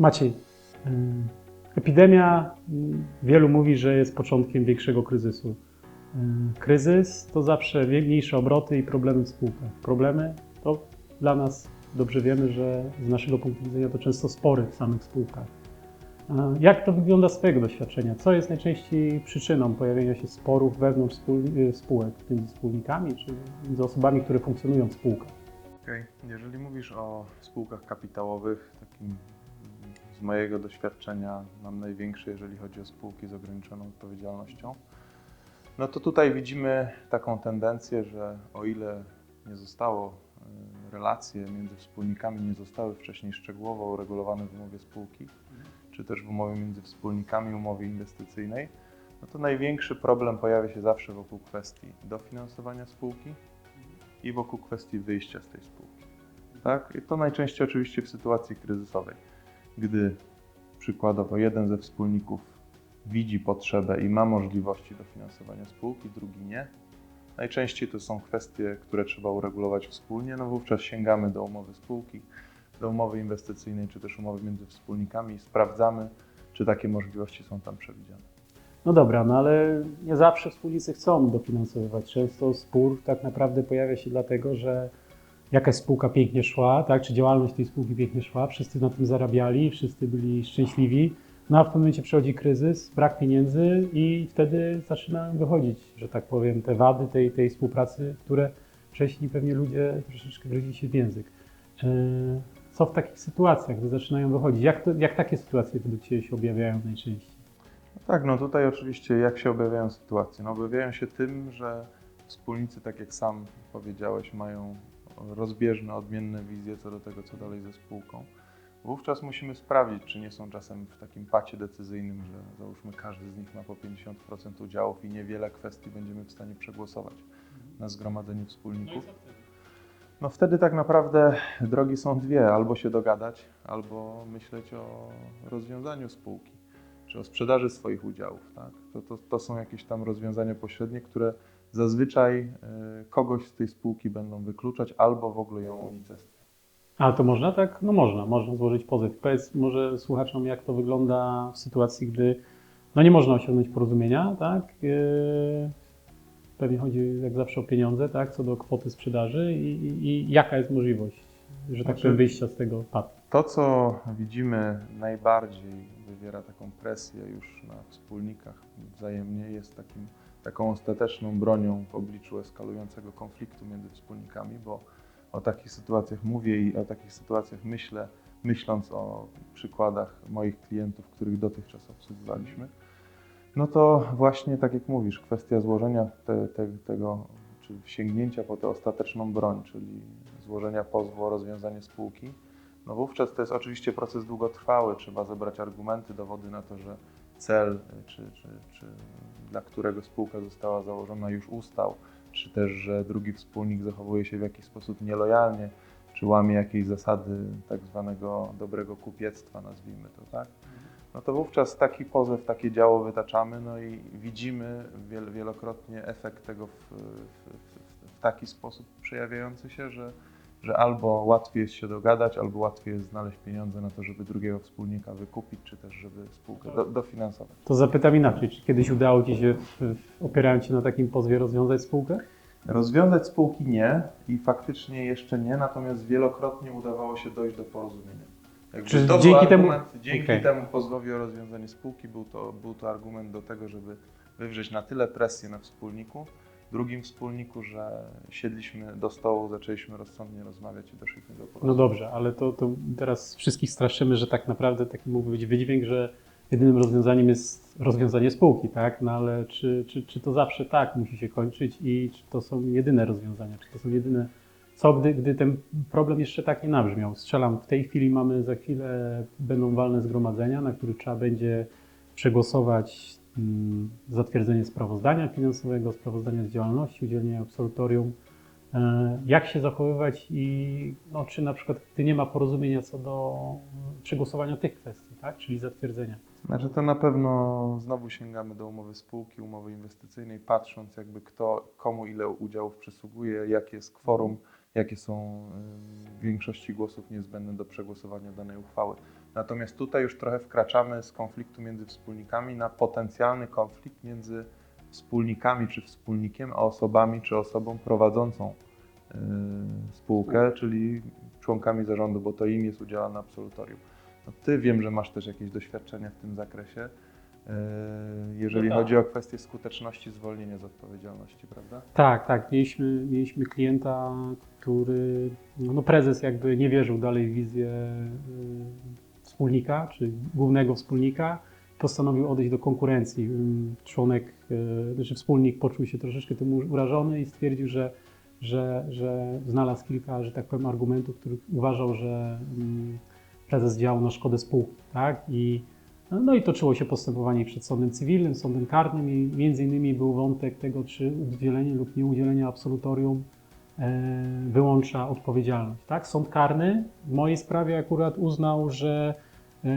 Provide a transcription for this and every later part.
Maciej, ym, epidemia, ym, wielu mówi, że jest początkiem większego kryzysu. Ym, Kryzys to zawsze mniejsze obroty i problemy w spółkach. Problemy to dla nas dobrze wiemy, że z naszego punktu widzenia to często spory w samych spółkach. Jak to wygląda z Twojego doświadczenia? Co jest najczęściej przyczyną pojawienia się sporów wewnątrz y, spółek, między wspólnikami czy między osobami, które funkcjonują w spółkach? Okej. Jeżeli mówisz o spółkach kapitałowych, takim z mojego doświadczenia mam największe, jeżeli chodzi o spółki z ograniczoną odpowiedzialnością, no to tutaj widzimy taką tendencję, że o ile nie zostało y, relacje między wspólnikami nie zostały wcześniej szczegółowo uregulowane w umowie spółki, czy też w umowie między wspólnikami, umowie inwestycyjnej, no to największy problem pojawia się zawsze wokół kwestii dofinansowania spółki i wokół kwestii wyjścia z tej spółki. Tak? I to najczęściej oczywiście w sytuacji kryzysowej, gdy przykładowo jeden ze wspólników widzi potrzebę i ma możliwości dofinansowania spółki, drugi nie. Najczęściej to są kwestie, które trzeba uregulować wspólnie, no wówczas sięgamy do umowy spółki, do umowy inwestycyjnej czy też umowy między wspólnikami i sprawdzamy, czy takie możliwości są tam przewidziane. No dobra, no ale nie zawsze wspólnicy chcą dofinansowywać. Często spór tak naprawdę pojawia się dlatego, że jakaś spółka pięknie szła, tak, czy działalność tej spółki pięknie szła, wszyscy na tym zarabiali, wszyscy byli szczęśliwi, no a w pewnym momencie przychodzi kryzys, brak pieniędzy i wtedy zaczynają wychodzić, że tak powiem, te wady tej, tej współpracy, które wcześniej pewnie ludzie troszeczkę gryzli się w język. Yy, Co w takich sytuacjach, gdy zaczynają wychodzić? Jak, to, jak takie sytuacje według Ciebie się objawiają najczęściej? No tak, no tutaj oczywiście jak się objawiają sytuacje? No objawiają się tym, że wspólnicy, tak jak sam powiedziałeś, mają rozbieżne, odmienne wizje co do tego, co dalej ze spółką. Wówczas musimy sprawdzić, czy nie są czasem w takim pacie decyzyjnym, że załóżmy każdy z nich ma po 50% udziałów i niewiele kwestii będziemy w stanie przegłosować na zgromadzeniu wspólników. No wtedy tak naprawdę drogi są dwie, albo się dogadać, albo myśleć o rozwiązaniu spółki czy o sprzedaży swoich udziałów. Tak? To, to, to są jakieś tam rozwiązania pośrednie, które zazwyczaj y, kogoś z tej spółki będą wykluczać albo w ogóle ją unicestwiać. A to można tak? No można, można złożyć pozew. Powiedz może słuchaczom, jak to wygląda w sytuacji, gdy no nie można osiągnąć porozumienia, tak? Yy, Pewnie chodzi jak zawsze o pieniądze, tak? Co do kwoty sprzedaży i, i, i jaka jest możliwość, że tak Znaczy- powiem, wyjścia z tego patu. To, co widzimy najbardziej wywiera taką presję już na wspólnikach wzajemnie, jest takim, taką ostateczną bronią w obliczu eskalującego konfliktu między wspólnikami, bo o takich sytuacjach mówię i o takich sytuacjach myślę, myśląc o przykładach moich klientów, których dotychczas obsługiwaliśmy. No to właśnie tak jak mówisz, kwestia złożenia te, te, tego, czy sięgnięcia po tę ostateczną broń, czyli złożenia pozwu o rozwiązanie spółki, no wówczas to jest oczywiście proces długotrwały, trzeba zebrać argumenty, dowody na to, że cel, czy, czy, czy dla którego spółka została założona już ustał, czy też, że drugi wspólnik zachowuje się w jakiś sposób nielojalnie, czy łamie jakieś zasady tak zwanego dobrego kupiectwa, nazwijmy to, tak? No to wówczas taki pozew, takie działo wytaczamy, no i widzimy wiel, wielokrotnie efekt tego w, w, w, w taki sposób przejawiający się, że że albo łatwiej jest się dogadać, albo łatwiej jest znaleźć pieniądze na to, żeby drugiego wspólnika wykupić, czy też żeby spółkę do, dofinansować. To zapytam inaczej, czy kiedyś udało Ci się, opierając się na takim pozwie, rozwiązać spółkę? Rozwiązać spółki nie i faktycznie jeszcze nie, natomiast wielokrotnie udawało się dojść do porozumienia. Jakby Czy to dzięki temu- argument, dzięki Okej. temu pozwowi o rozwiązanie spółki był to, był to argument do tego, żeby wywrzeć na tyle presję na wspólniku, drugim wspólniku, że siedliśmy do stołu, zaczęliśmy rozsądnie rozmawiać i doszliśmy do porozumienia. No dobrze, ale to, to teraz wszystkich straszymy, że tak naprawdę taki mógłby być wydźwięk, że jedynym rozwiązaniem jest rozwiązanie spółki, tak? No ale czy, czy, czy to zawsze tak musi się kończyć i czy to są jedyne rozwiązania, czy to są jedyne... Co gdy, gdy ten problem jeszcze tak nie nabrzmiał? Strzelam, w tej chwili mamy, za chwilę będą walne zgromadzenia, na których trzeba będzie przegłosować zatwierdzenie sprawozdania finansowego, sprawozdania z działalności, udzielenie absolutorium. E, Jak się zachowywać i no, czy na przykład gdy nie ma porozumienia co do mm, przegłosowania tych kwestii, tak? czyli zatwierdzenia. Znaczy to na pewno znowu sięgamy do umowy spółki, umowy inwestycyjnej, patrząc jakby kto, komu ile udziałów przysługuje, jakie jest kworum, jakie są w większości głosów niezbędne do przegłosowania danej uchwały. Natomiast tutaj już trochę wkraczamy z konfliktu między wspólnikami na potencjalny konflikt między wspólnikami czy wspólnikiem, a osobami czy osobą prowadzącą yy, spółkę, czyli członkami zarządu, bo to im jest udzielane absolutorium. No ty wiem, że masz też jakieś doświadczenia w tym zakresie, yy, jeżeli No tak. chodzi o kwestię skuteczności zwolnienia z odpowiedzialności, prawda? Tak, tak. Mieliśmy, mieliśmy klienta, który, no no prezes jakby nie wierzył dalej w wizję y, wspólnika, czy głównego wspólnika. Postanowił odejść do konkurencji. Ym, Członek, y, znaczy wspólnik poczuł się troszeczkę tym urażony i stwierdził, że, że, że znalazł kilka, że tak powiem, argumentów, których uważał, że ym, prezes działał na szkodę spółki. Tak? I, no i toczyło się postępowanie przed sądem cywilnym, sądem karnym i między innymi był wątek tego, czy udzielenie lub nieudzielenie absolutorium e, wyłącza odpowiedzialność. Tak? Sąd karny w mojej sprawie akurat uznał, że e,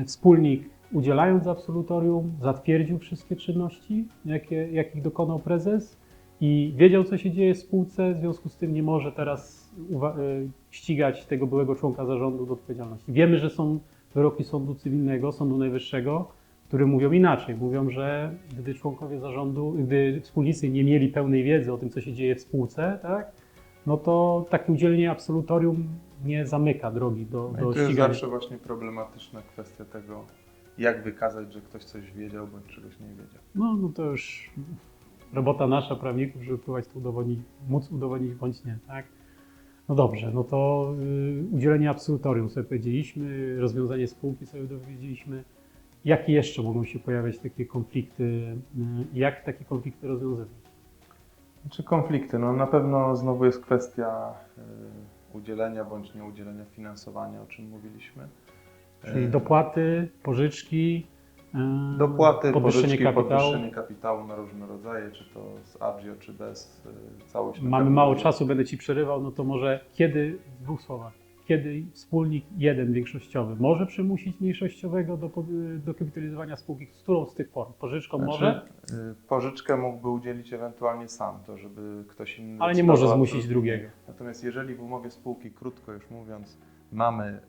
wspólnik udzielając absolutorium zatwierdził wszystkie czynności, jakie, jakich dokonał prezes i wiedział, co się dzieje w spółce, w związku z tym nie może teraz e, ścigać tego byłego członka zarządu do odpowiedzialności. Wiemy, że są wyroki sądu cywilnego, Sądu Najwyższego, które mówią inaczej. Mówią, że gdy członkowie zarządu, gdy wspólnicy nie mieli pełnej wiedzy o tym, co się dzieje w spółce, tak, no to takie udzielenie absolutorium nie zamyka drogi do, No do i to jest zawsze właśnie problematyczna kwestia tego, jak wykazać, że ktoś coś wiedział bądź czegoś nie wiedział. No, no to już robota nasza, prawników, żeby próbować to udowodnić, móc udowodnić bądź nie, tak? No dobrze, no to y, udzielenie absolutorium sobie powiedzieliśmy, rozwiązanie spółki sobie dowiedzieliśmy. Jakie jeszcze mogą się pojawiać takie konflikty? y, Jak takie konflikty rozwiązywać? Czy konflikty? No na pewno znowu jest kwestia y, udzielenia bądź nieudzielenia finansowania, o czym mówiliśmy. Czyli Y, dopłaty, pożyczki, y, Dopłaty, podwyższenie pożyczki, kapitału. podwyższenie kapitału na różne rodzaje, czy to z Agio, czy bez y, całość. Mamy mało czasu, będę Ci przerywał, no to może kiedy, w dwóch słowach, kiedy wspólnik jeden większościowy może przymusić mniejszościowego do, do kapitalizowania spółki, z którą z tych form? Pożyczką Znaczy, może, y, Pożyczkę mógłby udzielić ewentualnie sam, to żeby ktoś inny. ale nie może zmusić drugiego. Natomiast jeżeli w umowie spółki, krótko już mówiąc, mamy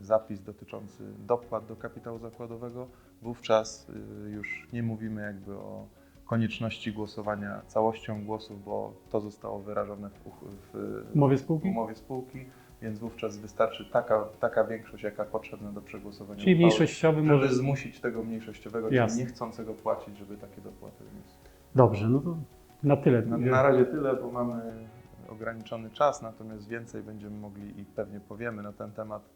y, zapis dotyczący dopłat do kapitału zakładowego, wówczas y, już nie mówimy jakby o konieczności głosowania całością głosów, bo to zostało wyrażone w, w, W umowie spółki? umowie spółki, więc wówczas wystarczy taka, taka większość, jaka potrzebna do przegłosowania Czyli uchwały, mniejszościowy żeby może... zmusić tego mniejszościowego, czyli Jasne. niechcącego płacić, żeby takie dopłaty wniósł. Dobrze, no to na tyle. Na, na razie tyle, bo mamy ograniczony czas, natomiast więcej będziemy mogli i pewnie powiemy na ten temat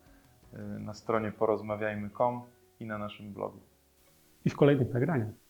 y, na stronie porozmawiajmy.com i na naszym blogu. I w kolejnych nagraniach.